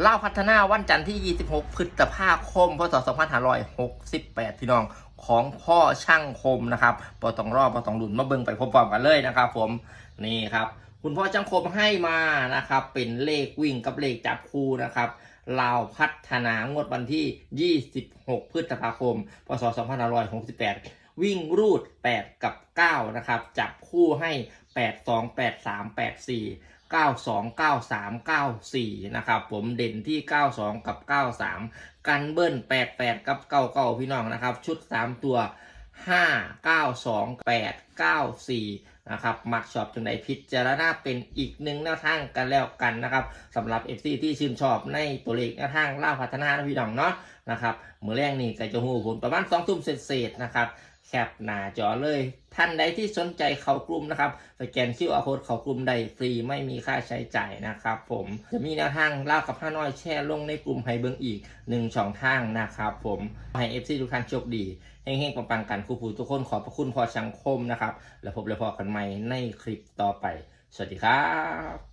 เล่าพัฒนาวันจันทร์ที่ 26 พฤษภาคม พศ 2568 พี่น้องของพ่อช่างคมนะครับปต้องรอบปต้องหลุนมาเบิ่งไปพร้อมๆกันเลยนะครับ ผมนี่ครับ คุณพ่อช่างคมให้มานะครับ เป็นเลขวิ่งกับเลขจับคู่นะครับลาวพัฒนางวดวันที่ 26 พฤษภาคม พศ 2568 วิ่งรูด 8 กับ 9 นะครับ จับคู่ให้ 8 2 8 3 8 4 92 93 94นะครับผมเด่นที่92กับ93กันเบิ้ล88กับ99พี่น้องนะครับชุด3ตัว5 9 2 8 9 4นะครับมักชอบจังใดพิจารณาเป็นอีกหนึ่งแนวทางกันแล้วกันนะครับสำหรับ FC ที่ชื่นชอบในตัวเลขแนวทางล่าพัฒนาพี่น้องเนาะนะครับมือแรกนี่ก็จะหูผลประมาณ2ทุ่มเศษๆนะครับ แคปหน้าจอเลย ท่านใดที่สนใจเข้ากลุ่มนะครับสแกนคิวอาร์โค้ดเข้ากลุ่มใดฟรีไม่มีค่าใช้จ่ายนะครับ ผมจะมีแนวทางเล่ากับห้าน้อยแชร์ลงในกลุ่มไฮเบิงอีกหนึ่งช่องทางนะครับผมให้เอฟซีทุกท่านโชคดีเฮงๆปังๆกันครูผู้ทุกคนขอบพระคุณพอสังคมนะครับ แล้วพบและพอกันใหม่ในคลิปต่อไป สวัสดีครับ